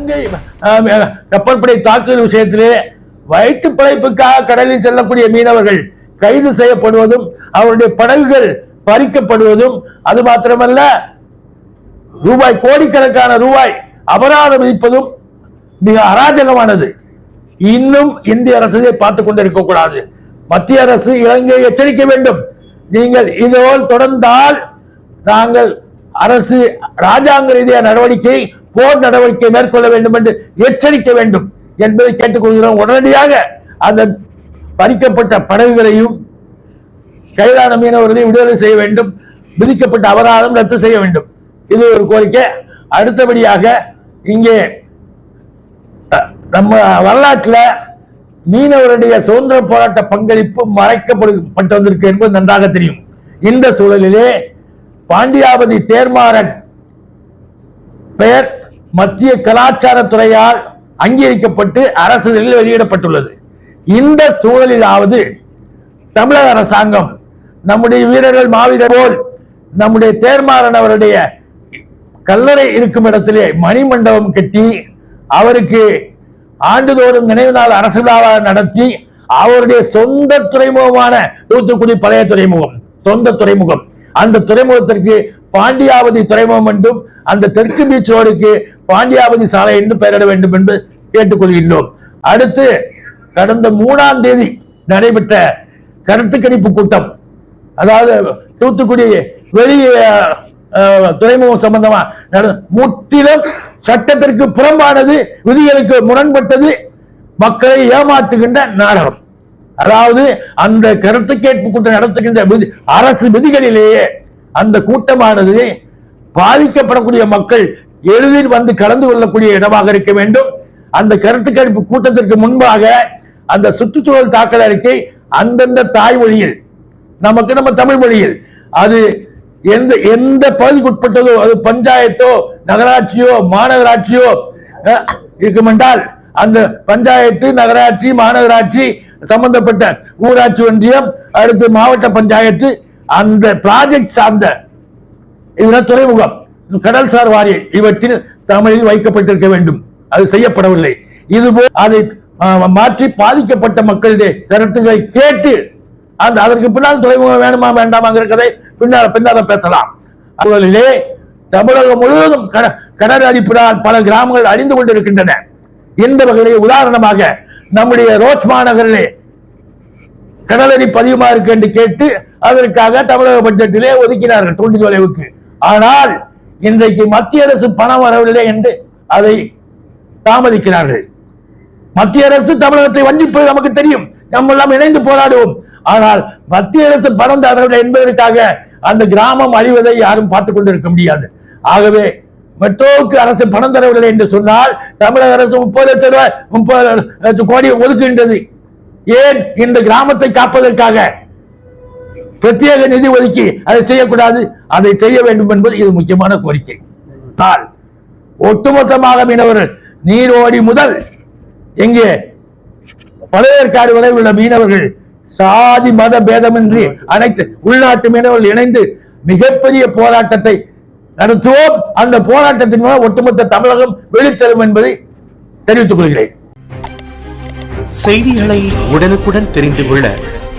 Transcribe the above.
இலங்கை கப்பற்படை தாக்குதல் விஷயத்திலே வயிற்று பிழைப்புக்காக கடலில் செல்லக்கூடிய மீனவர்கள் கைது செய்யப்படுவதும் அவருடைய படகுகள் பறிக்கப்படுவதும் அது மாத்திரமல்ல ரூபாய் கோடிக்கணக்கான ரூபாய் அபராதம் விதிப்பதும் மிக அராஜகமானது. இன்னும் இந்திய அரசு இதை பார்த்துக் கொண்டிருக்க கூடாது மத்திய அரசு இலங்கையை எச்சரிக்க வேண்டும். நீங்கள் இதோடு தொடர்ந்தால் நாங்கள் அரசு ராஜாங்க ரீதியான நடவடிக்கை போர் நடவடிக்கை மேற்கொள்ள வேண்டும் என்று எச்சரிக்க வேண்டும் என்பதை கேட்டுக்கொள்கிறோம். உடனடியாக அந்த பறிக்கப்பட்ட படகுகளையும் கைதான மீனவர்களையும் விடுதலை செய்ய வேண்டும். விதிக்கப்பட்ட அபராதம் ரத்து செய்ய வேண்டும். இது ஒரு கோரிக்கை. அடுத்தபடியாக இங்கே நம்ம வரலாற்றுல மீனவருடைய சுதந்திர போராட்ட பங்களிப்பு மறைக்கப்பட்டு வந்திருக்கு என்பது நன்றாக தெரியும். இந்த சூழலிலே பாண்டியாபதி தேர்மாறன் பெயர் மத்திய கலாச்சாரத்துறையால் அங்கீகரிக்கப்பட்டு அரசிதழில் வெளியிடப்பட்டுள்ளது. இந்த சூழலிலாவது தமிழக அரசாங்கம் நம்முடைய வீரர்கள் மாவீரர் போல் நம்முடைய தேர்மாறன் அவருடைய கல்லறை இருக்கும் இடத்திலே மணிமண்டபம் கட்டி அவருக்கு ஆண்டுதோறும் நினைவு நாள் அரசு விழாவை நடத்தி அவருடைய சொந்த துறைமுகமான தூத்துக்குடி பழைய துறைமுகம் சொந்த துறைமுகம். அந்த துறைமுகத்திற்கு பாண்டியாவதி துறைமுகம் என்றும் அந்த தெற்கு பீச் ரோடுக்கு பாண்டியாவதி சாலை என்று பெயரிட வேண்டும் என்று கேட்டுக்கொள்கின்றோம். அடுத்து கடந்த மூணாம் தேதி நடைபெற்ற கருத்து கணிப்பு கூட்டம் அதாவது தூத்துக்குடி வெளி துறைமுகம் சம்பந்தமா முற்றிலும் சட்டத்திற்கு புறம்பானது விதிகளுக்கு முரண்பட்டது மக்களை ஏமாற்றுகின்ற நாடகம். அதாவது அந்த கருத்து கேட்பு கூட்டம் நடத்துகின்ற விதி அரசு விதிகளிலேயே அந்த கூட்டமானது பாதிக்கப்படக்கூடிய மக்கள் எளிதில் வந்து கலந்து கொள்ளக்கூடிய இடமாக இருக்க வேண்டும். அந்த கருத்து கணிப்பு கூட்டத்திற்கு முன்பாக அந்த சுற்றுச்சூழல் தாக்கல் அறிக்கை அந்தந்த தாய்மொழியில் நமக்கு நம்ம தமிழ் மொழியில் அது எந்த எந்த பகுதிக்கு உட்பட்டதோ அது பஞ்சாயத்தோ நகராட்சியோ மாநகராட்சியோ இருக்குமென்றால் அந்த பஞ்சாயத்து நகராட்சி மாநகராட்சி சம்பந்தப்பட்ட ஊராட்சி ஒன்றியம் அடுத்து மாவட்ட பஞ்சாயத்து அந்த ப்ராஜெக்ட் சார்ந்த இதுதான் துறைமுகம். கடல்சார் வாரியம் இவற்றில் தமிழில் வைக்கப்பட்டிருக்க வேண்டும். அது செய்யப்படவில்லை. இதுபோல் அதை ஆஹ், மாற்றி பாதிக்கப்பட்ட மக்களுடைய கருத்துக்களை கேட்டு அந்த அதற்கு பின்னால் துறைமுகம் வேணுமா வேண்டாமாங்கிற கதை பின்னால் பின்னால பேசலாம். அவர்களிலே தமிழகம் முழுவதும் கட- கடல் அடிப்பினால் பல கிராமங்கள் அழிந்து கொண்டிருக்கின்றன. இந்த வகையிலே உதாரணமாக நம்முடைய ரோச் மாநகரிலே கடலடி பதிவுமா இருக்கு என்று கேட்டு அதற்காக தமிழக பட்ஜெட்டிலே ஒதுக்கினார்கள் தூண்டி தொலைவுக்கு ஆனால் இன்றைக்கு மத்திய அரசு பணம் வரவில்லை என்று அதை தாமதிக்கிறார்கள். மத்திய அரசு தமிழகத்தை வஞ்சிப்பது நமக்கு தெரியும். நம்ம எல்லாம் இணைந்து போராடுவோம். ஆனால் மத்திய அரசு பணம் தரவில்லை என்பதற்காக அந்த கிராமம் அழிவதை யாரும் பார்த்துக் கொண்டிருக்க முடியாது. ஆகவே மெட்ரோவுக்கு அரசு பணம் தரவில்லை என்று சொன்னால் தமிழக அரசு முப்பது லட்சம் ரூபாய் முப்பது லட்சம் கோடி ஒதுக்குகின்றது. ஏன்? இந்த கிராமத்தை காப்பதற்காக. பிரத்யேக நிதி ஒதுக்கி அதை செய்யக்கூடாது. அதை செய்ய வேண்டும் என்பது இது முக்கியமான கோரிக்கை. ஆனால் ஒட்டுமொத்தமாக மீனவர்கள் நீரோடி முதல் எங்கே பழையற்காடு வரை உள்ள மீனவர்கள் சாதி மத பேதமின்றி அனைத்து உள்நாட்டு மீனவர்கள் இணைந்து மிகப்பெரிய போராட்டத்தை நடத்துவோம். அந்த போராட்டத்தின் மூலம் ஒட்டுமொத்த தமிழகம் வெளித்தரும் என்பதை தெரிவித்துக் கொள்கிறேன். செய்திகளை உடனுக்குடன் தெரிந்து கொள்ள